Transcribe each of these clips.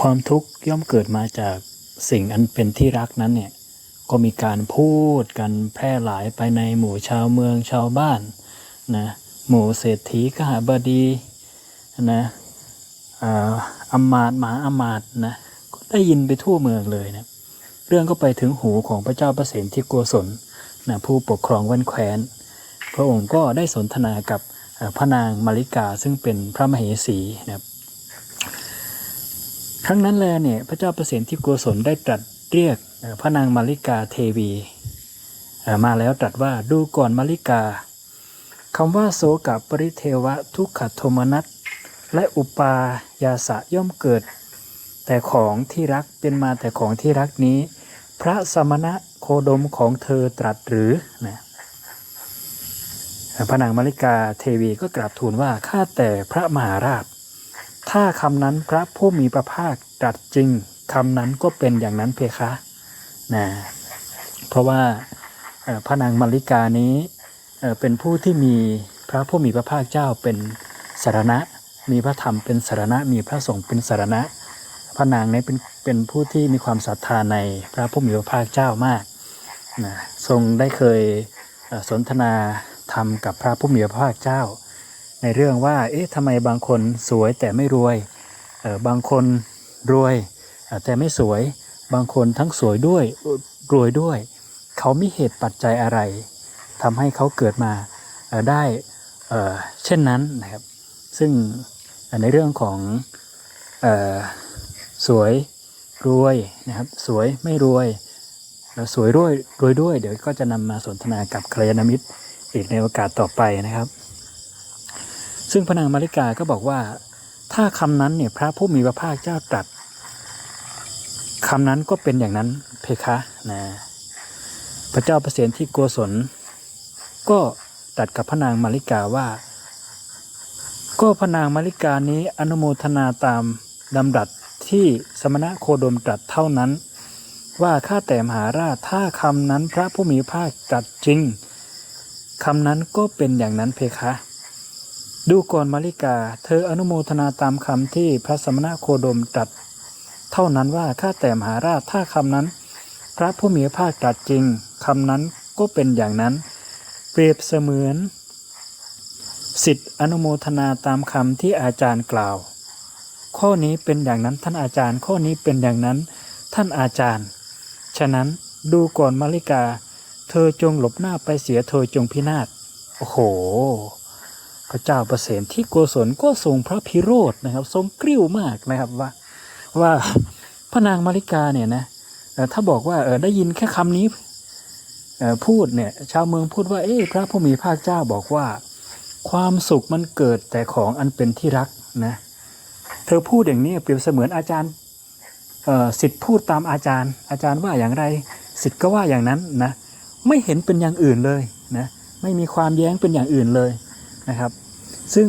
ความทุกข์ย่อมเกิดมาจากสิ่งอันเป็นที่รักนั้นเนี่ยก็มีการพูดกันแพร่หลายไปในหมู่ชาวเมืองชาวบ้านนะหมู่เศรษฐีกหบดีนะอ่าอำมาตหมาอำมาตนะก็ได้ยินไปทั่วเมืองเลยนะเรื่องก็ไปถึงหูของพระเจ้าประสิทธิโกศลนะผู้ปกครองแว่นแคว้น พระองค์ก็ได้สนทนากับพระนางมาริกาซึ่งเป็นพระมเหสีนะ ครั้งนั้นแลเนี่ยพระเจ้าประสิทธิโกศลได้ตรัสเรียกพระนางมาริกาเทวีมาแล้วตรัสว่าดูก่อนมาริกาคำว่าโสกับปริเทวะทุกขโทมนัสและอุปายาสะย่อมเกิด แต่ของที่รักเป็นมาแต่ของที่รักนี้ พระสมณะโคดมของเธอตรัสหรือนะพระนางมาริกาเทวีก็กราบทูลว่าข้าแต่พระมหาราช ถ้าคำนั้นพระผู้มีพระภาคตรัสจริงคำนั้นก็เป็นอย่างนั้นเพคะนะเพราะว่าพระนางมาริกานี้เป็นผู้ที่มีพระผู้มีพระภาคเจ้าเป็นสารณะ มีพระธรรมเป็นสารณะ มีพระสงฆ์เป็นสารณะ พระนางนี้เป็นเป็นผู้ที่มีความศรัทธาในพระผู้มีพระภาคเจ้ามากนะทรงได้เคยสนทนาธรรมกับพระผู้มีพระภาคเจ้า ในเรื่องว่า เอ๊ะทำไมบางคนสวยแต่ไม่รวยเออบางคนรวยแต่ไม่สวย บางคนทั้งสวยด้วยรวยด้วย เขามีเหตุปัจจัยอะไรทำให้เขาเกิดมาได้เช่นนั้นนะครับ ซึ่งในเรื่องของเอ่อสวยรวยนะครับ สวยไม่รวยแล้วสวยรวยรวยด้วย เดี๋ยวก็จะนำมาสนทนากับกัลยาณมิตรอีกในโอกาสต่อไปนะครับ ซึ่งพระนางมาริกาก็บอกว่า ถ้าคำนั้นเนี่ยพระผู้มีพระภาคเจ้าตรัสคำนั้นก็เป็นอย่างนั้นเพคะนะพระเจ้าประเสนที่โกศล ก็ตรัสกับพระนางมาริกาว่า ก็พระนางมาริกานี้อนุโมทนาตามดำรัสที่สมณะโคดมตรัสเท่านั้น ว่าข้าแต่มหาราชถ้าคำนั้นพระผู้มีพระภาคตรัสจริงคำนั้นก็เป็นอย่างนั้นเพคะ ดูก่อนมาริกา เธออนุโมทนาตามคำที่พระสมณะโคดมตรัส เท่านั้นว่าข้าแต่มหาราชถ้าคำนั้น พระผู้มีพระภาคตรัสจริงคำนั้นก็เป็นอย่างนั้น เปรียบเสมือนสิทธิอนุโมทนาตามคำที่อาจารย์กล่าว ข้อนี้เป็นอย่างนั้นท่านอาจารย์ ข้อนี้เป็นอย่างนั้น ท่านอาจารย์ ฉะนั้นดูก่อนมาริกา เธอจงหลบหน้าไปเสียเธอจงพินาศโอ้โห พระเจ้าประเสนที่โกศลก็ทรงพระพิโรธนะครับ ทรงกริ้วมากนะครับว่าว่าพระนางมาริกาเนี่ยนะถ้าบอกว่าเออได้ยินแค่คำนี้เออพูดเนี่ยชาวเมืองพูดว่าเอ๊ะพระผู้มีพระเจ้าบอกว่า ความสุขมันเกิดแต่ของอันเป็นที่รักนะเธอพูดอย่างนี้เปรียบเสมือนอาจารย์สิทธิ์พูดตามอาจารย์ อาจารย์ว่าอย่างไรสิทธิ์ก็ว่าอย่างนั้นนะไม่เห็นเป็นอย่างอื่นเลยนะไม่มีความแย้งเป็นอย่างอื่นเลย นะครับ ซึ่ง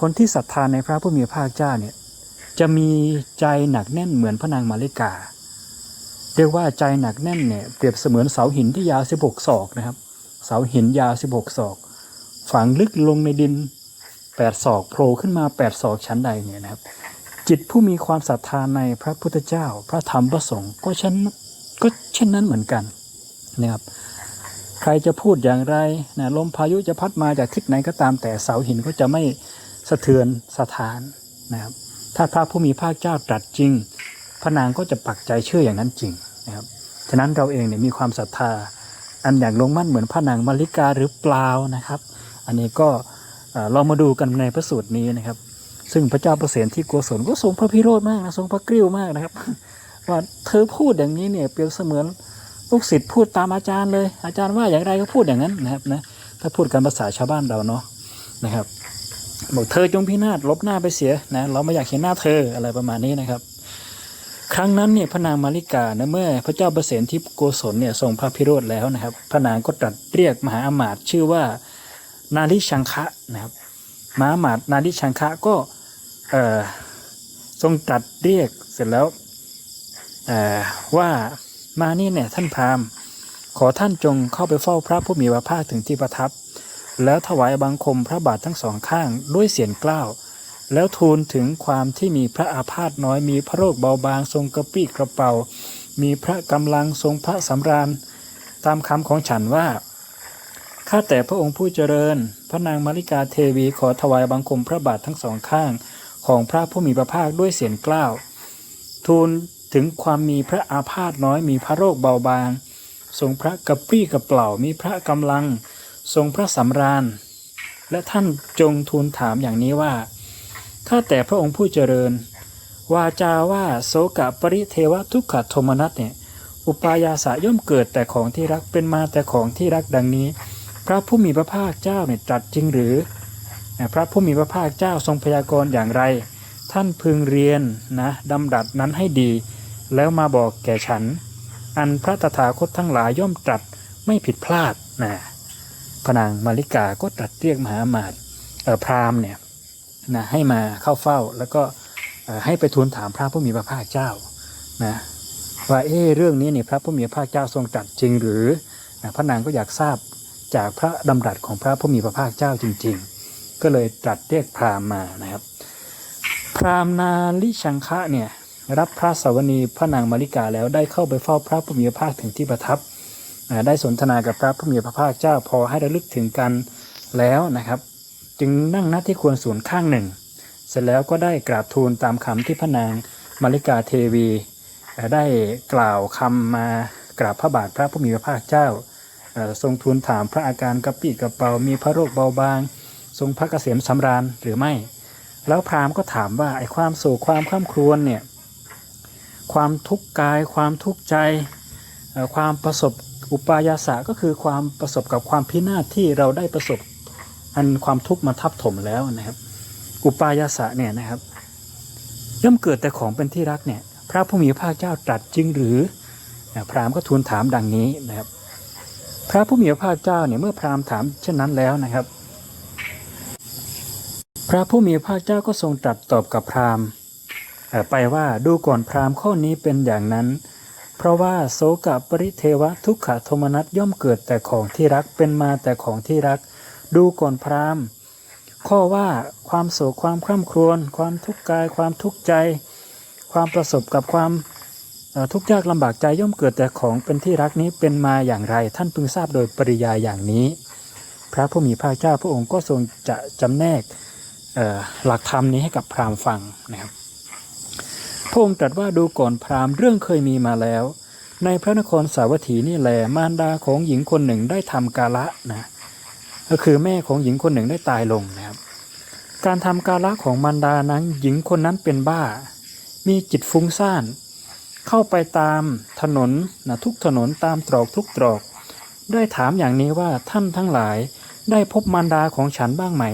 คนที่ศรัทธาในพระผู้มีพระภาคเจ้าเนี่ยจะมีใจหนักแน่นเหมือนพระนางมาริกา เรียกว่าใจหนักแน่นเนี่ยเปรียบเสมือนเสาหินที่ยาว 16 ศอกนะครับ เสาหินยาว 16 ศอก ฝังลึกลงในดิน 8 ศอกโผล่ขึ้นมา 8 ศอกชั้นใดเนี่ยนะครับ จิตผู้มีความศรัทธาในพระพุทธเจ้า พระธรรมพระสงฆ์ก็เช่นก็เช่นนั้นเหมือนกันนะครับ ใครจะพูดอย่างไรนะลมพายุจะพัดมาจากทิศไหนก็ตามแต่เสาหินก็จะไม่สะเทือนสะท้านนะครับถ้าพระผู้มีพระเจ้าตรัสจริง พระนางก็จะปักใจเชื่ออย่างนั้นจริงนะครับฉะนั้นเราเองเนี่ยมีความศรัทธา อันอย่างลงมั่นเหมือนพระนางมาริกาหรือเปล่านะครับ อันนี้ก็เอ่อลองมาดูกันในพระสูตรนี้นะครับ ซึ่งพระเจ้าประเสนที่โกศลก็ทรงพระพิโรธมากนะทรงพระกริ้วมากนะครับ ว่าเธอพูดอย่างนี้เนี่ยเปรียบเสมือน ลูกศิษย์พูดตามอาจารย์เลย อาจารย์ว่าอย่างไรก็พูดอย่างนั้นนะครับนะถ้าพูดกันภาษาชาวบ้านเราเนาะนะครับบอกเธอจงพินาศลบหน้าไปเสียนะเราไม่อยากเห็นหน้าเธออะไรประมาณนี้นะครับ ครั้งนั้นเนี่ยพระนางมาริกานะเมื่อพระเจ้าประเสนที่โกศลเนี่ยทรงพระพิโรธแล้วนะครับ พระนางก็ตรัสเรียกมหาอมาตย์ชื่อว่านาริชังคะนะครับมหาอมาตย์นาริชังคะก็เอ่อทรงตรัสเรียกเสร็จแล้วเอ่อว่า มานี่เนี่ยท่านพราหมณ์ ขอท่านจงเข้าไปเฝ้าพระผู้มีพระภาคถึงที่ประทับ แล้วถวายบังคมพระบาททั้งสองข้างด้วยเสียงกล้าว แล้วทูลถึงความที่มีพระอาพาธน้อยมีพระโรคเบาบางทรงกระปรี้กระเป๋า มีพระกำลังทรงพระสำราญ ตามคำของฉันว่าข้าแต่พระองค์ผู้เจริญ พระนางมาริกาเทวีขอถวายบังคมพระบาททั้งสองข้าง ของพระผู้มีพระภาคด้วยเสียงกล้าว ทูล ถึงความมีพระอาพาธน้อยมีพระโรคเบาบาง ทรงพระกระปรี้กระเปล่ามีพระกำลัง ทรงพระสำราญ และท่านจงทูลถามอย่างนี้ว่าข้าแต่พระองค์ผู้เจริญ วาจาว่าโสกะปริเทวทุกขโทมนัสเนี่ยอุปายาสะย่อมเกิดแต่ของที่รักเป็นมาแต่ของที่รักดังนี้ พระผู้มีพระภาคเจ้าเนี่ยตรัสจริงหรือ พระผู้มีพระภาคเจ้าทรงพยากรณ์อย่างไร ท่านพึงเรียนนะดำดัดนั้นให้ดี แล้วมาบอกแก่ฉัน อันพระตถาคตทั้งหลายย่อมตรัสไม่ผิดพลาดนะพระนางมาริกาก็ตรัสเรียกมหามาตเอ่อพราหมณ์เนี่ยนะให้มาเข้าเฝ้าแล้วก็ให้ไปทูลถามพระผู้มีพระภาคเจ้านะว่าเอ๊เรื่องนี้เนี่ยพระผู้มีพระภาคเจ้าทรงตรัสจริงหรือนะพระนางก็อยากทราบจากพระดำรัสของพระผู้มีพระภาคเจ้าจริง ๆ ก็เลยตรัสเรียกพราหมณ์มานะครับ พราหมณ์นาลิชังคะเนี่ย รับพระสวนีพระนางมาริกาแล้วได้เข้าไปเฝ้าพระผู้มีพระภาคถึงที่ประทับ ได้สนทนากับพระผู้มีพระภาคเจ้าพอให้ระลึกถึงกันแล้วนะครับ จึงนั่งน้าที่ควรส่วนข้างหนึ่ง เสร็จแล้วก็ได้กราบทูลตามคำที่พระนางมาริกาเทวี ได้กล่าวคำมากราบพระบาทพระผู้มีพระภาคเจ้า ทรงทูลถามพระอาการกระปี้กระเป๋ามีพระโรคเบาบาง ทรงพระเกษมสำราญหรือไม่ แล้วพราหมณ์ก็ถามว่าไอ้ความโศกความข้ามครวญเนี่ย ความทุกข์กาย ความทุกข์ใจ ความประสบอุปายาสะก็คือความประสบกับความพินาศที่เราได้ประสบอันความทุกข์มาทับถมแล้วนะครับ อุปายาสะเนี่ยนะครับย่อมเกิดแต่ของเป็นที่รักเนี่ยพระผู้มีพระเจ้าตรัสจริงหรือพราหมณ์ก็ทูลถามดังนี้นะครับ พระผู้มีพระเจ้าเนี่ยเมื่อพราหมณ์ถามเช่นนั้นแล้วนะครับ พระผู้มีพระเจ้าก็ทรงตรัสตอบกับพราหมณ์ ไปว่าดูก่อนพราหมณ์ข้อนี้เป็นอย่างนั้น เพราะว่าโสกปริเทวะทุกขโทมนัสย่อมเกิดแต่ของที่รักเป็นมาแต่ของที่รัก ดูก่อนพราหมณ์ ข้อว่าความโศกความคร่ำครวญความทุกข์กาย ความทุกข์ใจ ความประสบกับความทุกข์ยากลำบากใจย่อมเกิดแต่ของเป็นที่รักนี้เป็นมาอย่างไร ท่านพึงทราบโดยปริยายอย่างนี้ พระผู้มีพระเจ้าพระองค์ก็ทรงจะจำแนกหลักธรรมนี้ให้กับพราหมณ์ฟังนะครับ พระองค์ตรัสว่าดูก่อนพราหมณ์เรื่องเคยมีมาแล้ว ในพระนครสาวัตถีนี่แหละมารดาของหญิงคนหนึ่งได้ทำกาละนะก็คือแม่ของหญิงคนหนึ่งได้ตายลงนะครับ การทำกาละของมารดานั้นหญิงคนนั้นเป็นบ้า มีจิตฟุ้งซ่าน เข้าไปตามถนนนะทุกถนนตามตรอกทุกตรอก ได้ถามอย่างนี้ว่าท่านทั้งหลายได้พบมารดาของฉันบ้างไหม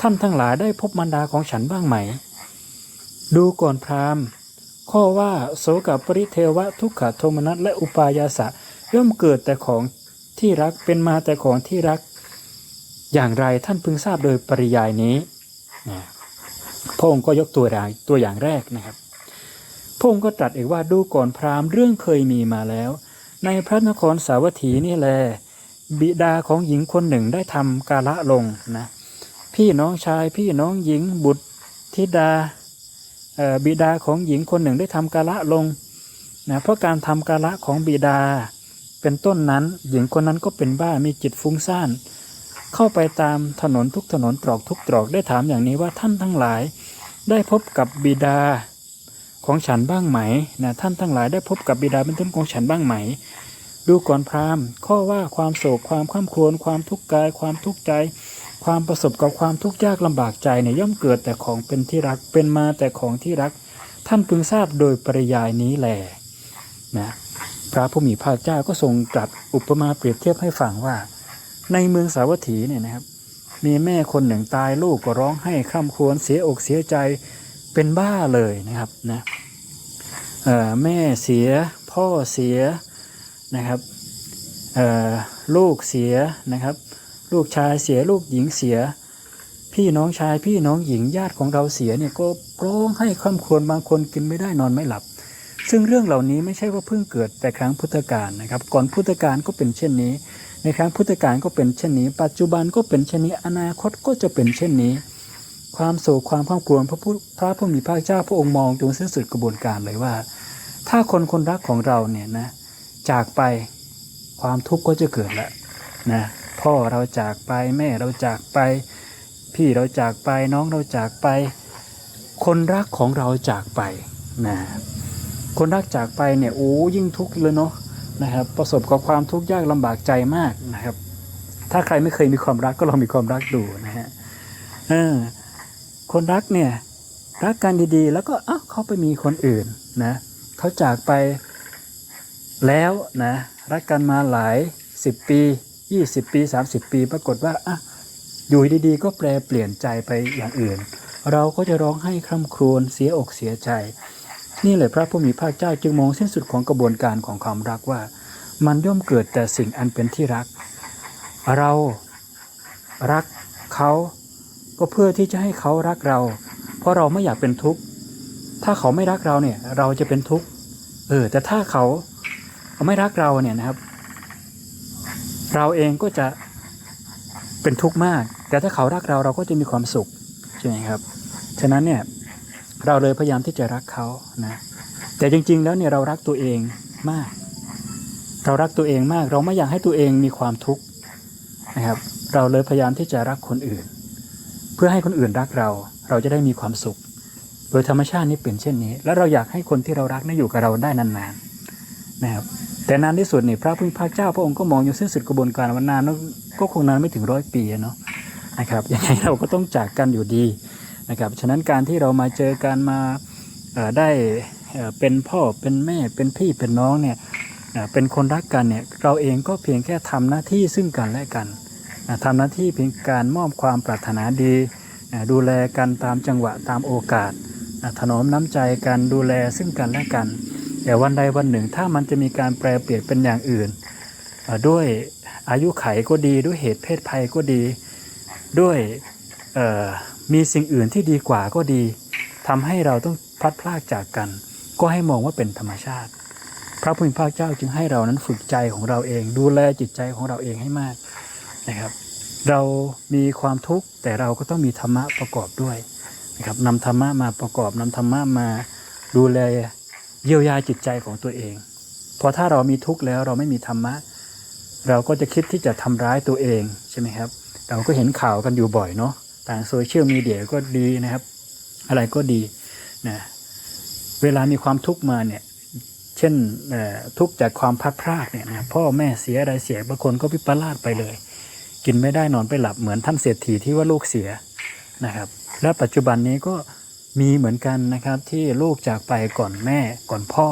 ท่านทั้งหลายได้พบมารดาของฉันบ้างไหม ดูก่อนพราหมณ์ ข้อว่าโสกปริเทวะทุกขโทมนัสและอุปายาสะย่อมเกิดแต่ของที่รักเป็นมาแต่ของที่รัก อย่างไรท่านพึงทราบโดยปริยายนี้นะพงค์ก็ยกตัวอย่างตัวอย่างแรกนะครับพงค์ก็ตรัสอีกว่าดูก่อนพราหมณ์เรื่องเคยมีมาแล้ว ในพระนครสาวัตถีนี่แล บิดาของหญิงคนหนึ่งได้ทำกาละลงนะพี่น้องชายพี่น้องหญิงบุตรธิดา บิดาของหญิงคนหนึ่งได้ทำกาละลงนะเพราะการทำกาละของบิดา เป็นต้นนั้นหญิงคนนั้นก็เป็นบ้ามีจิตฟุ้งซ่านเข้าไปตามถนนทุกถนนตรอกทุกตรอกได้ถามอย่างนี้ว่าท่านทั้งหลาย ได้พบกับบิดาของฉันบ้างไหมนะท่านทั้งหลายได้พบกับบิดาเป็นต้นของฉันบ้างไหม ดูก่อนพราหมณ์ข้อว่าความโศกความข้ามครวญความทุกข์กายความทุกข์ใจ ความประสบกับความทุกข์ยากลำบากใจเนี่ยย่อมเกิดแต่ของเป็นที่รักเป็นมาแต่ของที่รัก ท่านพึงทราบโดยปริยายนี้แหละนะพระผู้มีพระเจ้าก็ทรงตรัสอุปมาเปรียบเทียบให้ฟังว่า ในเมืองสาวัตถีเนี่ยนะครับ มีแม่คนหนึ่งตายลูกก็ร้องไห้คร่ำครวญเสียอกเสียใจเป็นบ้าเลยนะครับนะแม่เสียพ่อเสียนะครับลูกเสียนะครับ ลูกชายเสียลูกหญิงเสีย พี่น้องชายพี่น้องหญิงญาติของเราเสียเนี่ยก็ร้องให้คร่ำครวญบางคนกินไม่ได้นอนไม่หลับ ซึ่งเรื่องเหล่านี้ไม่ใช่ว่าเพิ่งเกิดแต่ครั้งพุทธกาลนะครับ ก่อนพุทธกาลก็เป็นเช่นนี้ ในครั้งพุทธกาลก็เป็นเช่นนี้ ปัจจุบันก็เป็นเช่นนี้อนาคตก็จะเป็นเช่นนี้ ความโศกความข้ามกลวนพระผู้พระผู้มีพระเจ้าพระองค์มองจนสิ้นสุดกระบวนการเลยว่า ถ้าคนคนรักของเราเนี่ยนะจากไปความทุกข์ก็จะเกิดแล้วนะ พ่อเราจากไปแม่เราจากไป พี่เราจากไปน้องเราจากไป คนรักของเราจากไปนะคนรักจากไปเนี่ยโอ้ยิ่งทุกข์เลยเนาะนะครับ ประสบกับความทุกข์ยากลำบากใจมากนะครับ ถ้าใครไม่เคยมีความรักก็ลองมีความรักดูนะฮะเออคนรักเนี่ยรักกันดีๆ แล้วก็เอ้าเขาไปมีคนอื่นนะเขาจากไปแล้วนะรักกันมาหลาย10ปี 20 ปี 30 ปี ปรากฏว่าอะอยู่ดีๆ ก็แปลเปลี่ยนใจไปอย่างอื่น เราก็จะร้องไห้คร่ำครวญเสียอกเสียใจ นี่เลยพระผู้มีพระเจ้าจึงมองสิ้นสุดของกระบวนการของความรักว่า มันย่อมเกิดแต่สิ่งอันเป็นที่รัก เรารักเขาก็เพื่อที่จะให้เขารักเรา เพราะเราไม่อยากเป็นทุกข์ถ้าเขาไม่รักเราเนี่ยเราจะเป็นทุกข์เออแต่ถ้าเขาไม่รักเราเนี่ยนะครับ เราเองก็จะเป็นทุกข์มาก แต่ถ้าเขารักเราเราก็จะมีความสุขใช่ไหมครับ ฉะนั้นเนี่ยเราเลยพยายามที่จะรักเขานะแต่จริง ๆ แล้วเนี่ยเรารักตัวเองมาก เรารักตัวเองมาก เราไม่อยากให้ตัวเองมีความทุกข์นะครับ เราเลยพยายามที่จะรักคนอื่น เพื่อให้คนอื่นรักเรา เราจะได้มีความสุข โดยธรรมชาตินี้เป็นเช่นนี้ แล้วเราอยากให้คนที่เรารักนั้นอยู่กับเราได้นานๆนะครับ แต่นานที่สุดนี่พระพุทธเจ้าพระองค์ก็มองอยู่สิ้นสุดกระบวนการวันนานก็คงนานไม่ถึงร้อยปีอะเนาะนะครับยังไงเราก็ต้องจากกันอยู่ดีนะครับฉะนั้นการที่เรามาเจอกันมาได้เป็นพ่อเป็นแม่เป็นพี่เป็นน้องเนี่ยเป็นคนรักกันเนี่ยเราเองก็เพียงแค่ทำหน้าที่ซึ่งกันและกันอะทำหน้าที่เพียงการมอบความปรารถนาดี ดูแลกันตามจังหวะตามโอกาสถนอมน้ำใจกันดูแลซึ่งกันและกัน แต่วันใดวันหนึ่งถ้ามันจะมีการแปลเปลี่ยนเป็นอย่างอื่น ด้วยอายุไขก็ดีด้วยเหตุเพศภัยก็ดี ด้วยมีสิ่งอื่นที่ดีกว่าก็ดีทำให้เราต้องพลัดพรากจากกัน ก็ให้มองว่าเป็นธรรมชาติ พระผู้มีพระเจ้าจึงให้เรานั้นฝึกใจของเราเอง ดูแลจิตใจของเราเองให้มากนะครับ เรามีความทุกข์แต่เราก็ต้องมีธรรมะประกอบด้วยนะครับนำธรรมะมาประกอบนำธรรมะมาดูแล เยียวยาจิตใจของตัวเองเพราะถ้าเรามีทุกข์แล้วเราไม่มีธรรมะ เราก็จะคิดที่จะทำร้ายตัวเองใช่ไหมครับ เราก็เห็นข่าวกันอยู่บ่อยเนาะต่างโซเชียลมีเดียก็ดีนะครับ อะไรก็ดีนะเวลามีความทุกข์มาเนี่ยเช่นทุกข์จากความพลัดพรากเนี่ยนะพ่อแม่เสียอะไรเสียบางคนก็วิปลาสไปเลย กินไม่ได้นอนไปหลับเหมือนท่านเศรษฐีที่ว่าลูกเสียนะครับ และปัจจุบันนี้ก็ มีเหมือนกันนะครับที่ลูกจากไปก่อนแม่ก่อนพ่อ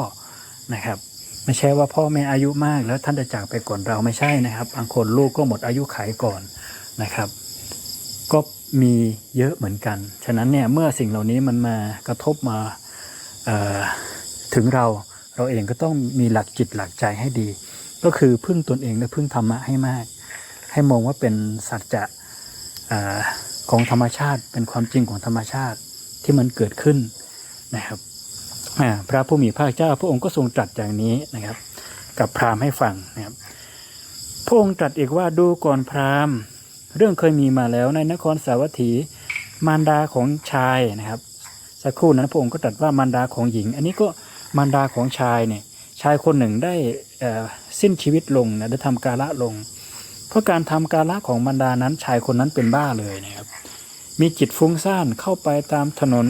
นะครับ ไม่ใช่ว่าพ่อแม่อายุมากแล้วท่านจะจากไปก่อนเราไม่ใช่นะครับบางคนลูกก็หมดอายุขัยก่อนนะครับ ก็มีเยอะเหมือนกัน ฉะนั้นเนี่ยเมื่อสิ่งเหล่านี้มันมากระทบมาถึงเราเราเองก็ต้องมีหลักจิตหลักใจให้ดี ก็คือพึ่งตนเองและพึ่งธรรมะให้มาก ให้มองว่าเป็นสัจจะของธรรมชาติ เป็นความจริงของธรรมชาติ ที่มันเกิดขึ้นนะครับพระผู้มีพระเจ้า พระองค์ก็ทรงตรัสอย่างนี้นะครับ กับพราหมณ์ให้ฟังนะครับพระองค์ตรัสอีกว่าดูก่อนพราหมณ์ เรื่องเคยมีมาแล้วในนครสาวัตถี มารดาของชายนะครับ สักครู่นั้นพระองค์ก็ตรัสว่ามารดาของหญิง อันนี้ก็มารดาของชายเนี่ยชายคนหนึ่งได้สิ้นชีวิตลงนะได้ทำกาละลง เพราะการทำกาละของมารดานั้นชายคนนั้นเป็นบ้าเลยนะครับ มีจิตฟุ้งซ่านเข้าไปตามถนน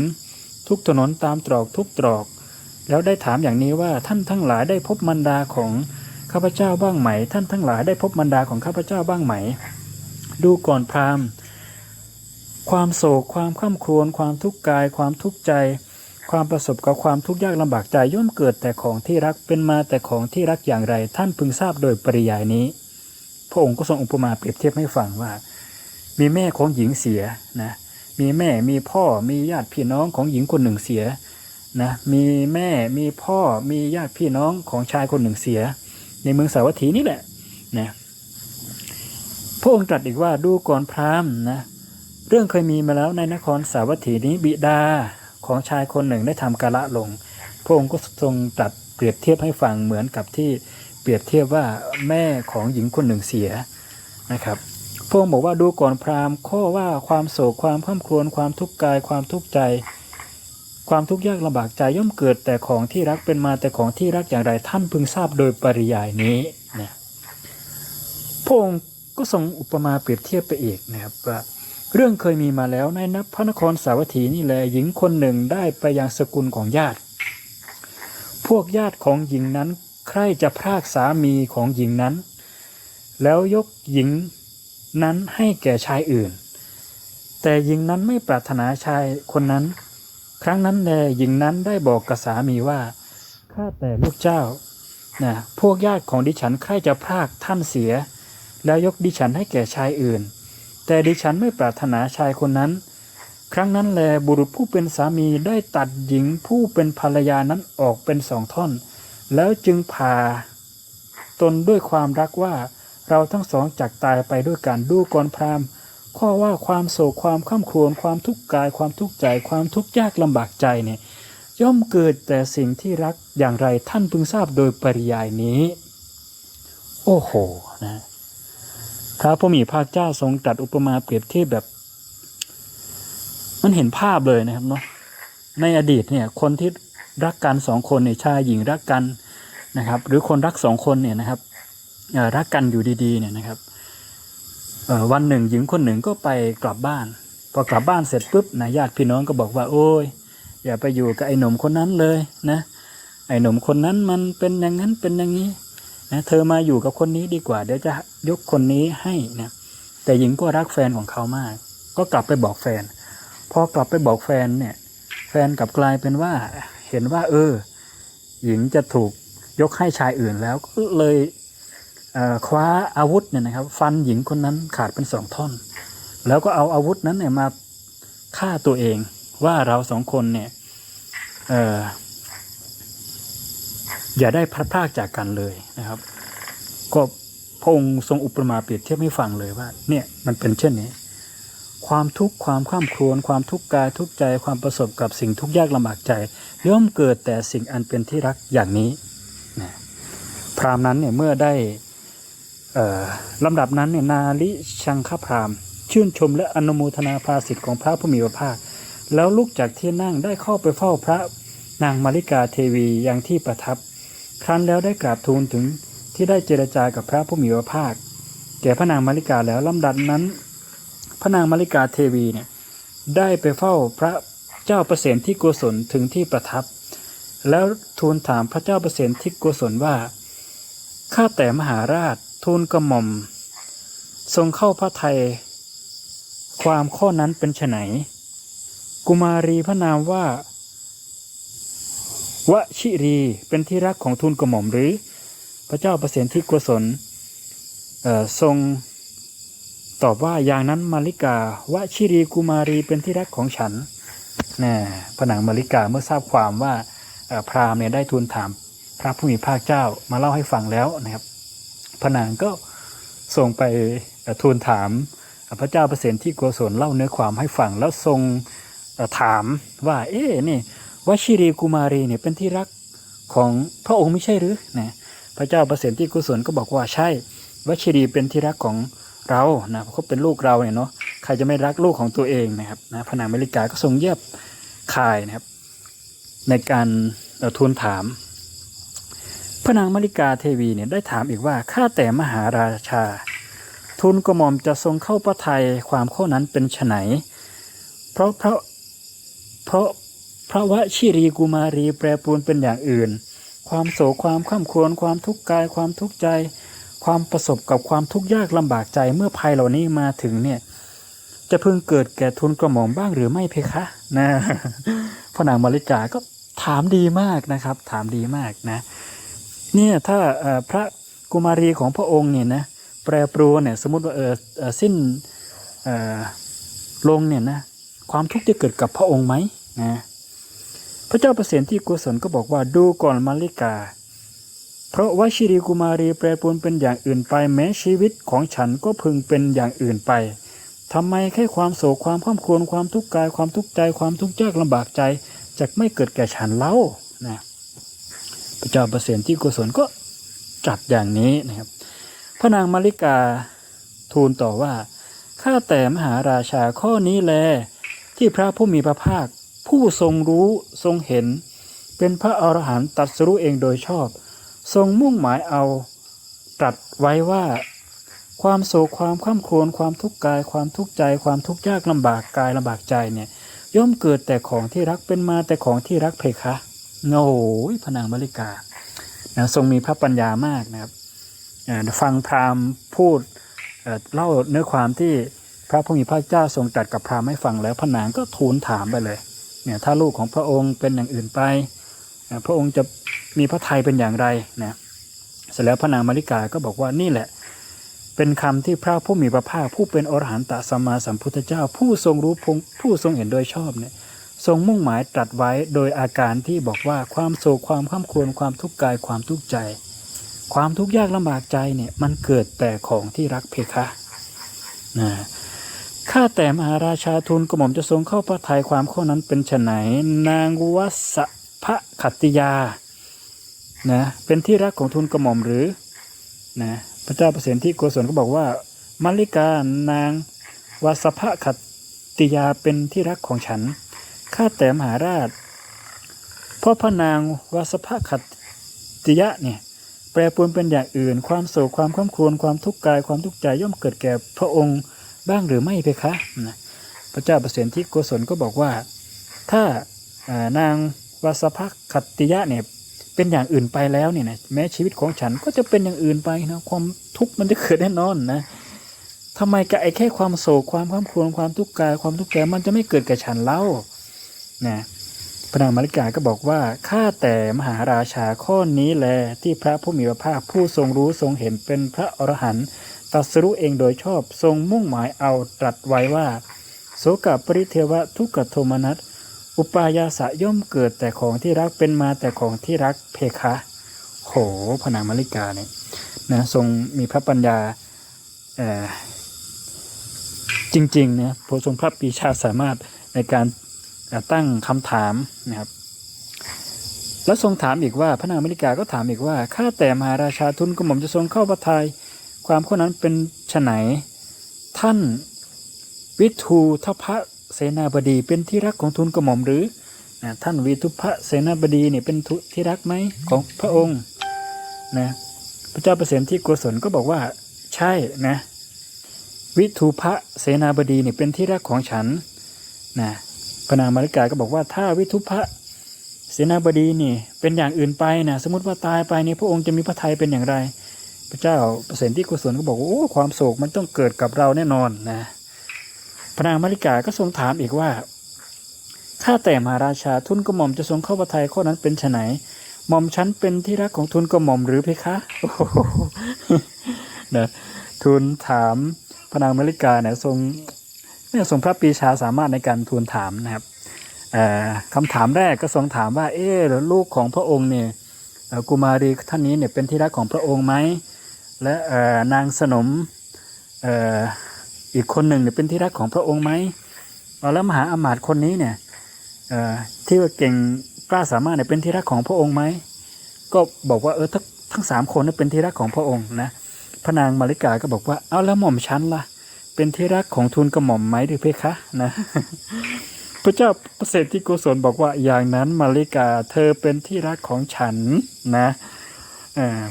ทุกถนนตามตรอกทุกตรอก แล้วได้ถามอย่างนี้ว่าท่านทั้งหลายได้พบมารดาของข้าพเจ้าบ้างไหม ท่านทั้งหลายได้พบมารดาของข้าพเจ้าบ้างไหม ดูก่อนพราหมณ์ ความโศกความข้ามครวญความทุกข์กาย ความทุกข์ใจ ความประสบกับความทุกข์ยากลำบากใจย่อมเกิดแต่ของที่รักเป็นมาแต่ของที่รักอย่างไร ท่านพึงทราบโดยปริยายนี้ พระองค์ก็ทรงอุปมาเปรียบเทียบให้ฟังว่า มีแม่ของหญิงเสียนะมีแม่มีพ่อมีญาติพี่น้องของหญิงคนหนึ่งเสียนะมีแม่มีพ่อมีญาติพี่น้องของชายคนหนึ่งเสีย ในเมืองสาวัตถีนี่แหละนะพระองค์ตรัสอีกว่าดูก่อนพราหมณ์นะเรื่องเคยมีมาแล้วในนครสาวัตถีนี้บิดาของชายคนหนึ่งได้ทำกาละลง พระองค์ก็ทรงตรัสเปรียบเทียบให้ฟังเหมือนกับที่เปรียบเทียบว่าแม่ของหญิงคนหนึ่งเสียนะครับ พงค์บอกว่าดูก่อนพราหมณ์ ข้อว่าความโศกความข้ามครวญความทุกข์กายความทุกข์ใจ ความทุกข์ยากลำบากใจย่อมเกิดแต่ของที่รักเป็นมาแต่ของที่รักอย่างไรท่านพึงทราบโดยปริยายนี้เนี่ยพระองค์ก็ทรงอุปมาเปรียบเทียบไปอีกนะครับว่าเรื่องเคยมีมาแล้วในนับพระนครสาวัตถีนี่แหละหญิงคนหนึ่งได้ไปยังสกุลของญาติ พวกญาติของหญิงนั้น ใครจะพรากสามีของหญิงนั้น แล้วยกหญิง นั้นให้แก่ชายอื่น แต่หญิงนั้นไม่ปรารถนาชายคนนั้น ครั้งนั้นแลหญิงนั้นได้บอกกับสามีว่าข้าแต่ลูกเจ้านะพวกญาติของดิฉันใครจะพรากท่านเสีย แล้วยกดิฉันให้แก่ชายอื่น แต่ดิฉันไม่ปรารถนาชายคนนั้น ครั้งนั้นแลบุรุษผู้เป็นสามีได้ตัดหญิงผู้เป็นภรรยานั้นออกเป็นสองท่อน แล้วจึงผ่าตนด้วยความรักว่า เราทั้งสองจักตายไปด้วยกันดูก่อนพราหมณ์ ข้อว่าความโศกความข้ามครวญความทุกข์กายความทุกข์ใจความทุกข์ยากลำบากใจเนี่ยย่อมเกิดแต่สิ่งที่รักอย่างไรท่านพึงทราบโดยปริยายนี้ โอ้โหนะพระผู้มีพระเจ้าทรงตรัดอุปมาเปรียบเทียบแบบ มันเห็นภาพเลยนะครับเนาะในอดีตเนี่ยคนที่รักกันสองคนเนี่ยชายหญิงรักกันนะครับ หรือคนรักสองคนเนี่ยนะครับ รักกันอยู่ดีๆเนี่ยนะครับวันหนึ่งหญิงคนหนึ่งก็ไปกลับบ้าน พอกลับบ้านเสร็จปุ๊บนะญาติพี่น้องก็บอกว่า โอ้ย อย่าไปอยู่กับไอ้หนุ่มคนนั้นเลยนะ ไอ้หนุ่มคนนั้นมันเป็นอย่างนั้นเป็นอย่างนี้นะเธอมาอยู่กับคนนี้ดีกว่า เดี๋ยวจะยกคนนี้ให้นะแต่หญิงก็รักแฟนของเขามาก ก็กลับไปบอกแฟน พอกลับไปบอกแฟนเนี่ย แฟนกลับกลายเป็นว่าเห็นว่า เออ หญิงจะถูกยกให้ชายอื่นแล้วก็เลย คว้าอาวุธเนี่ยนะครับ ฟันหญิงคนนั้นขาดเป็นสองท่อน แล้วก็เอาอาวุธนั้นเนี่ยมาฆ่าตัวเองว่าเราสองคนเนี่ยอออย่าได้พลัดพรากจากกันเลยนะครับ ก็พระองค์ทรงอุปมาเปรียบเทียบให้ฟังเลยว่า เนี่ยมันเป็นเช่นนี้ ความทุกข์ความข้ามครวญความทุกข์กายทุกใจความประสบกับสิ่งทุกข์ยากลำบากใจ ย่อมเกิดแต่สิ่งอันเป็นที่รักอย่างนี้นะพรามนั้นเนี่ยเมื่อได้ ลำดับนั้นเนี่ยนาลิชังคพรามชื่นชมและอนุโมทนาภาสิทธิ์ของพระผู้มีพระภาค แล้วลุกจากที่นั่งได้เข้าไปเฝ้าพระนางมาริกาเทวีอยังที่ประทับ ครั้นแล้วได้กราบทูลถึงที่ได้เจรจากับพระผู้มีพระภาค แก่พระนางมาริกาแล้วลำดับนั้น พระนางมาริกาเทวีเนี่ยได้ไปเฝ้าพระเจ้าประเสนที่โกศลถึงที่ประทับ แล้วทูลถามพระเจ้าประเสนที่โกศลว่าข้าแต่มหาราช ทูลกระหม่อม ทรงเข้าพระไทย ความข้อนั้นเป็นไนกุมารีพระนามว่าวชิรีเป็นที่รักของทูลกระหม่อมหรือ พระเจ้าประเสนที่กุศลเออทรงตอบว่าอย่างนั้นมาริกาวชิรีกุมารีเป็นที่รักของฉันน่พระนางมาริกาเมื่อทราบความว่าพราหมณ์เนี่ยได้ทูลถามพระผู้มีพระเจ้ามาเล่าให้ฟังแล้วนะครับ พระนางก็ส่งไปทูลถามพระเจ้าประเสนที่โกศลเล่าเนื้อความให้ฟังแล้วทรงถามว่า เอ๊ะนี่วชิรีกุมารีเนี่ยเป็นที่รักของพระองค์ไม่ใช่หรือนะพระเจ้าประเสนที่โกุศลก็บอกว่าใช่วชิรีเป็นที่รักของเรานะเขาเป็นลูกเราเนี่ยเนาะใครจะไม่รักลูกของตัวเองนะครับนะพระนางเมริกาก็ทรงเยียบคายนะครับ ในการทูลถาม พระนางมาริกาเทวีเนี่ยได้ถามอีกว่าข้าแต่มหาราชาทูลกระหม่อมจะทรงเข้าพระทัยความข้อนั้นเป็นไฉนเพราะเพราะเพราะพระวชิรีกุมารีแปรปรวนเป็นอย่างอื่น ความโศกความข้ามควญความทุกข์กายความทุกข์ใจ ความประสบกับความทุกข์ยากลำบากใจเมื่อภัยเหล่านี้มาถึงเนี่ยจะพึงเกิดแก่ทูลกระหม่อมบ้างหรือไม่เพคะนะพระนางมาริกาก็ถามดีมากนะครับ ถามดีมากนะ เนี่ยถ้าพระกุมารีของพระองค์เนี่ยนะแปรปรวนเนี่ยสมมติว่าเออสิ้นลงเนี่ยนะความทุกข์จะเกิดกับพระองค์ไหมนะพระเจ้าประเสนที่กุศลก็บอกว่าดูก่อนมาริกา เพราะว่าชิริกุมารีแปรปรวนเป็นอย่างอื่นไปแม้ชีวิตของฉันก็พึงเป็นอย่างอื่นไปทำไมแค่ความโศกความข้ามควญความทุกข์กายความทุกข์ใจความทุกข์ยากลำบากใจจะไม่เกิดแก่ฉันเล่านะ พระเจ้าประเสนที่กุศลก็จัดอย่างนี้นะครับ พระนางมาริกาทูลต่อว่าข้าแต่มหาราชาข้อนี้แล ที่พระผู้มีพระภาค ผู้ทรงรู้ทรงเห็น เป็นพระอรหันต์ตัดสรู้เองโดยชอบ ทรงมุ่งหมายเอาตรัสไว้ว่า ความโศกความข้ามครวญความทุกข์กาย ความทุกข์ใจ ความทุกข์ยากลำบากกายลำบากใจเนี่ยย่อมเกิดแต่ของที่รักเป็นมาแต่ของที่รักเพคะ โอ้ยพนางมาริกานะทรงมีพระปัญญามากนะครับฟังพราหมณ์พูดเเล่าเนื้อความที่พระผู้มีพระเจ้าทรงตรัสกับพราหมณ์ให้ฟังแล้วพนางก็ทูลถามไปเลยเนี่ยถ้าลูกของพระองค์เป็นอย่างอื่นไป พระองค์จะมีพระทัยเป็นอย่างไรนะเสร็จแล้วพระนางมาริกาก็บอกว่านี่แหละ เป็นคำที่พระผู้มีพระภาคผู้เป็นอรหันตสัมมาสัมพุทธเจ้า ผู้ทรงรู้พงผู้ทรงเห็นโดยชอบเนี่ย ทรงมุ่งหมายตรัสไว้โดยอาการที่บอกว่าความโศกความข้ามควญความทุกข์กายความทุกข์ใจ ความทุกข์ยากลำบากใจเนี่ยมันเกิดแต่ของที่รักเพคะนะข้าแต่มหาราชาทูลกระหม่อมจะทรงเข้าพระทัยความข้อนั้นเป็นฉไฉนนางวัสพระขัตติยานะเป็นที่รักของทูลกระหม่อมหรือนะพระเจ้าประสิทธิโกศลก็บอกว่ามาริกานางวาสภขัตติยาเป็นที่รักของฉัน ข้าแต่มหาราชเพราะพระนางวาสภขัตติยะเนี่ยแปรปรวนเป็นอย่างอื่น ความโศกความข้ามครวญความทุกข์กายความทุกข์ใจย่อมเกิดแก่พระองค์บ้างหรือไม่เพคะนะพระเจ้าประเสิทธิโกศลก็บอกว่า ถ้านางวาสภขัตติยะเนี่ยเป็นอย่างอื่นไปแล้วเนี่ยนะแม้ชีวิตของฉันก็จะเป็นอย่างอื่นไปนะความทุกข์มันจะเกิดแน่นอนนะทำไมกับไอ้แค่ความโศกความข้ามครวญความทุกข์กายความทุกข์ใจมันจะไม่เกิดกับฉันเล่า นะพระนางมาริกาก็บอกว่าข้าแต่มหาราชาข้อนี้แลที่พระผู้มีพระภาคผู้ทรงรู้ทรงเห็นเป็นพระอรหันต์ตรัสรู้เองโดยชอบทรงมุ่งหมายเอาตรัสไว้ว่า โสกปริเทวะทุกขโทมนัสอุปายาสะย่อมเกิดแต่ของที่รักเป็นมาแต่ของที่รักเพคะ โหพระนางมาริกาเนี่ยนะทรงมีพระปัญญาจริงๆนี่ยพระทรงพระปีชาสามารถในการ ตั้งคำถามนะครับ แล้วทรงถามอีกว่าพระนางมริกาก็ถามอีกว่าข้าแต่มหาราชาทุนกระหม่อมจะทรงเข้าพระทัยความข้อนั้นเป็นไฉนท่านวิทูทพะเสนาบดีเป็นที่รักของทุนกระหม่อมหรือนะท่านวิทุพะเสนาบดีเนี่ยเป็นทุที่รักไหมของพระองค์นะพระเจ้าประเสนที่โกศลก็บอกว่า ใช่นะวิทูพะเสนาบดีเนี่ยเป็นที่รักของฉันนะ พระนางมาริกาก็บอกว่าถ้าวิทุพะเสนาบดีนี่เป็นอย่างอื่นไปนะสมมติว่าตายไปนี่พระองค์จะมีพระทัยเป็นอย่างไร พระเจ้าประเสนที่โกศลก็บอกว่าโอ้ความโศกมันต้องเกิดกับเราแน่นอนนะพระนางมาริกาก็ทรงถามอีกว่าข้าแต่มหาราชาทุนกระหม่อมจะทรงเข้าพระทัยข้อนั้นเป็นไฉนหม่อมฉันเป็นที่รักของทุนกระหม่อมหรือเพคะนะทูลถามพระนางมาริกาเนี่ยทรง เนี่ยทรงพระปีชาสามารถในการทูลถามนะครับคำถามแรกก็ทรงถามว่า เออล,ลูกของพระองค์เนี่ยกุมารีท่านนี้เนี่ยเป็นที่รักของพระองค์ไหมและนางสนมอ,ออีกคนหนึ่งเนี่ยเป็นที่รักของพระองค์ไหมเอาแล้วมหาอมาตย์คนนี้เนี่ยที่ว่าเก่งกล้าสามารถเนี่ยเป็นที่รักของพระองค์ไหมก็บอกว่าเออทั้งทั้งสามคนเนี่ยเป็นที่รักของพระองค์นะพระนางมาริกาก็บอกว่าเอาแล้วหม่อมฉันล่ะ เป็นที่รักของทูลกระหม่อมไหมหรือเพคะนะพระเจ้าประเสริฐที่โกศลบอกว่าอย่างนั้นมาริกาเธอเป็นที่รักของฉันนะอ่อ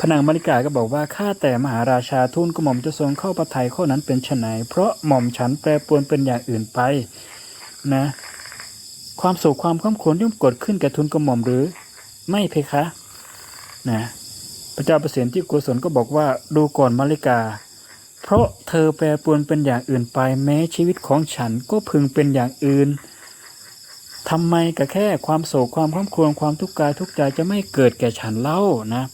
พนางมาริกาก็บอกว่าข้าแต่มหาราชาทูลกระหม่อมจะทรงเข้าประทัยข้อนั้นเป็นไฉนเพราะหม่อมฉันแปรปรวนเป็นอย่างอื่นไปนะความโศกความข้ามขวนย่อมเกิดขึ้นแก่ทูลกระหม่อมหรือ ไม่เพคะนะพระเจ้าประเสนที่โกศลก็บอกว่าดูก่อนมาริกา เพราะเธอแปรปรวนเป็นอย่างอื่นไปแม้ชีวิตของฉันก็พึงเป็นอย่างอื่นทำไมกับแค่ความโศกความข้ามครวญความทุกข์กายทุกข์ใจจะไม่เกิดแก่ฉันเล่านะ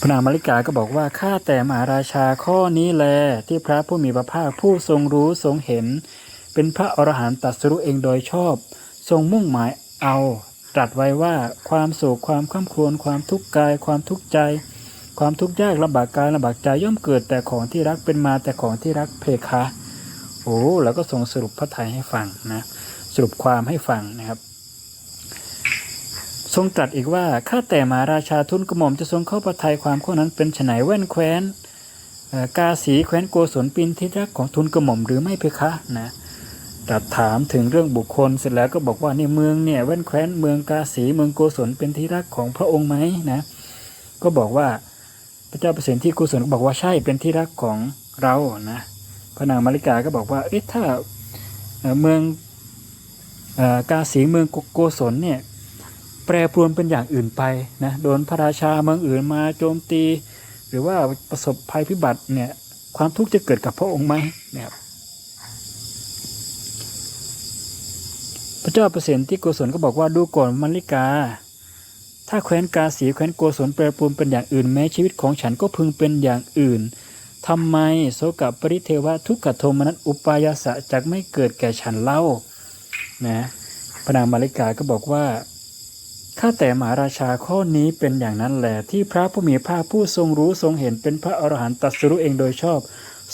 พระนางมาริกาก็บอกว่าข้าแต่มหาราชาข้อนี้แล ที่พระผู้มีพระภาคผู้ทรงรู้ทรงเห็น เป็นพระอรหันตตรัสรู้เองโดยชอบ ทรงมุ่งหมายเอา ตรัสไว้ว่าความโศกความข้ามครวญความทุกข์กายความทุกข์ใจ ความทุกข์ยากลำบากกายลำบากใจย่อมเกิดแต่ของที่รักเป็นมาแต่ของที่รักเพคะ โอ้แล้วก็ทรงสรุปพระไทยให้ฟังนะสรุปความให้ฟังนะครับ ทรงตรัสอีกว่าข้าแต่มาราชาทุนกระหม่อมจะทรงเข้าประทัยความข้อนั้นเป็นไฉนแว่นแคว้นกาสีแคว้นโกศลปินที่รักของทุนกระหม่อมหรือไม่เพคะนะตรัสถามถึงเรื่องบุคคลเสร็จแล้วก็บอกว่าในเมืองเนี่ยแว่นแคว้นเมืองกาสีเมืองโกศลเป็นที่รักของพระองค์ไหมนะก็บอกว่า พระเจ้าประสิทธิโกศลก็บอกว่าใช่เป็นที่รักของเรานะพระนางมาริกาก็บอกว่าเอ๊ะถ้าเมืองอกาสีเมืองโกศลเนี่ยแปรปรวนเป็นอย่างอื่นไปนะโดนพระราชาเมืองอื่นมาโจมตี หรือว่าประสบภัยพิบัติเนี่ยความทุกข์จะเกิดกับพระองค์ไหมนะครับพระเจ้าประสิทธิโกศลก็บอกว่าดูก่อนมาริกา ถ้าแคว้นกาสีแคว้นโกศลแปรปรวนเป็นอย่างอื่นแม้ชีวิตของฉันก็พึงเป็นอย่างอื่นทำไมโสกับปริเทวะทุกขโทมนัสอุปายาสะจักไม่เกิดแก่ฉันเล่านะพระนางมาริกาก็บอกว่าข้าแต่มหาราชาข้อนี้เป็นอย่างนั้นแหละที่พระผู้มีพระผู้ทรงรู้ทรงเห็นเป็นพระอรหันตตรัสรู้เองโดยชอบ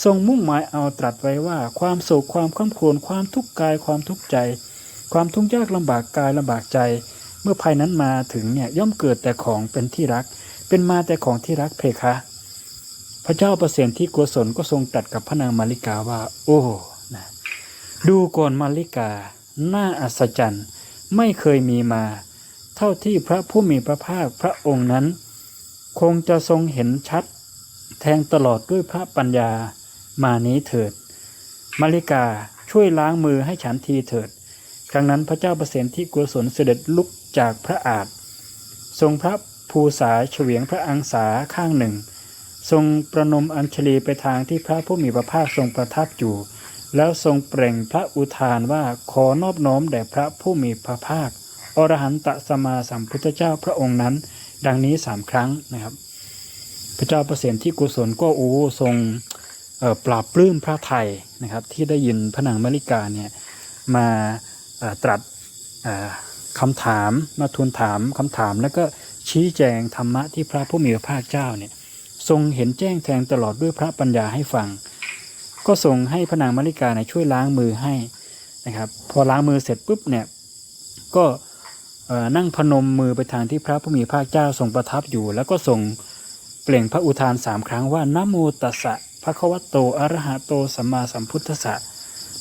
ทรงมุ่งหมายเอาตรัสไว้ว่า ความโศกความข้ามควรความทุกข์กายความทุกข์ใจ ความทุกข์ยากลำบากกายลำบากใจ มื่อภัยนั้นมาถึงเนี่ยย่อมเกิดแต่ของเป็นที่รัก เป็นมาแต่ของที่รักเพคะ พระเจ้าประเสริฐที่โกศลก็ทรงตรัสกับพระนางมาริกาว่า โอ้นะดูก่อนมาริกา น่าอัศจรรย์ ไม่เคยมีมา เท่าที่พระผู้มีพระภาคพระองค์นั้น คงจะทรงเห็นชัด แทงตลอดด้วยพระปัญญามานี้เถิด มาริกาช่วยล้างมือให้ฉันทีเถิด ครั้งนั้นพระเจ้าประเสริฐที่กุศลเสด็จลุก จากพระอาจทรงพระภูษาเฉวียงพระอังสาข้างหนึ่ง ทรงประนมอัญชลีไปทางที่พระผู้มีพระภาคทรงประทับอยู่ แล้วทรงเปล่งพระอุทานว่าขอนอบน้อมแด่พระผู้มีพระภาค อรหันตสมาสัมพุทธเจ้าพระองค์นั้น ดังนี้สามครั้งนะครับ พระเจ้าประเสริฐที่กุศลก็โอ้ทรงปราบปลื้มพระไทยนะครับ ที่ได้ยินพระนางมาริกาเนี่ยมาตรัส คำถามมาทูลถามคำถามแล้วก็ชี้แจงธรรมะที่พระผู้มีพระภาคเจ้าเนี่ยทรงเห็นแจ้งแทงตลอดด้วยพระปัญญาให้ฟัง ก็ทรงให้พระนางมาริกาเนี่ยช่วยล้างมือให้นะครับพอล้างมือเสร็จปุ๊บเนี่ยก็นั่งพนมมือไปทางที่พระผู้มีพระเจ้าทรงประทับอยู่ แล้วก็ทรงเปล่งพระอุทานสามครั้งว่านะโมตัสสะพระคะวะโตอรหะโตสัมมาสัมพุทธัสสะ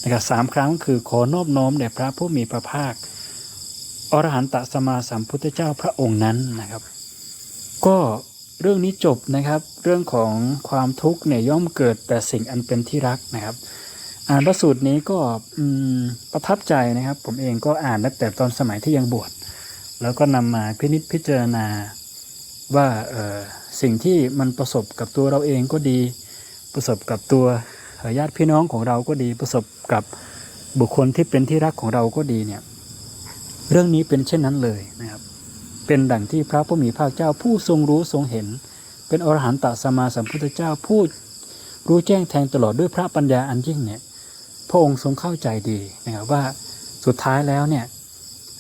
นะครับสามครั้งคือขอนอบน้อมแด่พระผู้มีพระภาค อรหันตสมมาสัมพุทธเจ้าพระองค์นั้นนะครับ ก็เรื่องนี้จบนะครับ เรื่องของความทุกข์เนี่ยย่อมเกิดแต่สิ่งอันเป็นที่รักนะครับ อ่านพระสูตรนี้ก็ประทับใจนะครับ ผมเองก็อ่านตั้งแต่ตอนสมัยที่ยังบวชแล้วก็นำมาพินิจพิจารณาว่าสิ่งที่มันประสบกับตัวเราเองก็ดี ประสบกับตัวญาติพี่น้องของเราก็ดี ประสบกับบุคคลที่เป็นที่รักของเราก็ดีเนี่ย เรื่องนี้เป็นเช่นนั้นเลยนะครับ เป็นดั่งที่พระผู้มีพระเจ้าผู้ทรงรู้ทรงเห็น เป็นอรหันตสัมมาสัมพุทธเจ้าผู้รู้แจ้งแทงตลอดด้วยพระปัญญาอันยิ่งเนี่ยพระองค์ทรงเข้าใจดีนะครับว่าสุดท้ายแล้วเนี่ย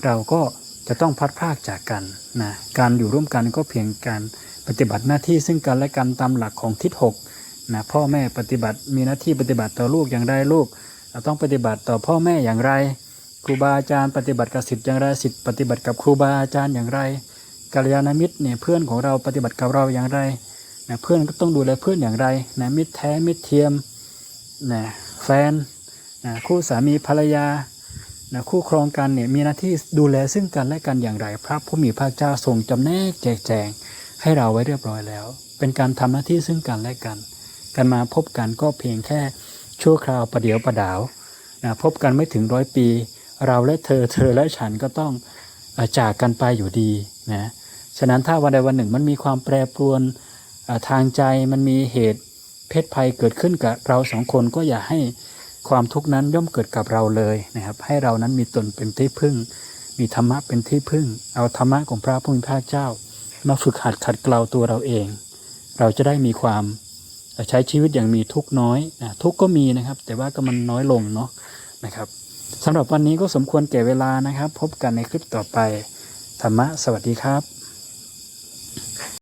เราก็จะต้องพัดพรากจากกันนะการอยู่ร่วมกันก็เพียงการปฏิบัติหน้าที่ซึ่งกันและกันตามหลักของทิศหกนะพ่อแม่ปฏิบัติมีหน้าที่ปฏิบัติต่อลูกอย่างไรลูก เราต้องปฏิบัติต่อพ่อแม่อย่างไร ครูบาอาจารย์ปฏิบัติกับศิษย์อย่างไรศิษย์ปฏิบัติกับครูบาอาจารย์อย่างไรกัลยาณมิตรเนี่ยเพื่อนของเราปฏิบัติกับเราอย่างไรนะเพื่อนก็ต้องดูแลเพื่อนอย่างไรนะมิตรแท้มิตรเทียมนะแฟนนะคู่สามีภรรยานะคู่ครองกันเนี่ยมีหน้าที่ดูแลซึ่งกันและกันอย่างไร พระผู้มีพระเจ้าทรงจำแนกแจกแจงให้เราไว้เรียบร้อยแล้ว เป็นการทำหน้าที่ซึ่งกันและกัน กันมาพบกันก็เพียงแค่ชั่วคราวประเดียวประดาวนะพบกันไม่ถึงร้อยปี เราและเธอเธอและฉันก็ต้องเอ่อจากกันไปอยู่ดีนะฉะนั้นถ้าวันใดวันหนึ่งมันมีความแปรปรวนทางใจมันมีเหตุเพศภัยเกิดขึ้นกับเราสองคนก็อย่าให้ความทุกข์นั้นย่อมเกิดกับเราเลยนะครับ ให้เรานั้นมีตนเป็นที่พึ่ง มีธรรมะเป็นที่พึ่ง เอาธรรมะของพระผู้มีพระเจ้า มาฝึกหัดขัดเกลาตัวเราเอง เราจะได้มีความใช้ชีวิตอย่างมีทุกน้อยนะทุกก็มีนะครับ แต่ว่าก็มันน้อยลงเนาะนะครับ สำหรับวันนี้ก็สมควรแก่เวลานะครับ พบกันในคลิปต่อไป ธรรมะ สวัสดีครับ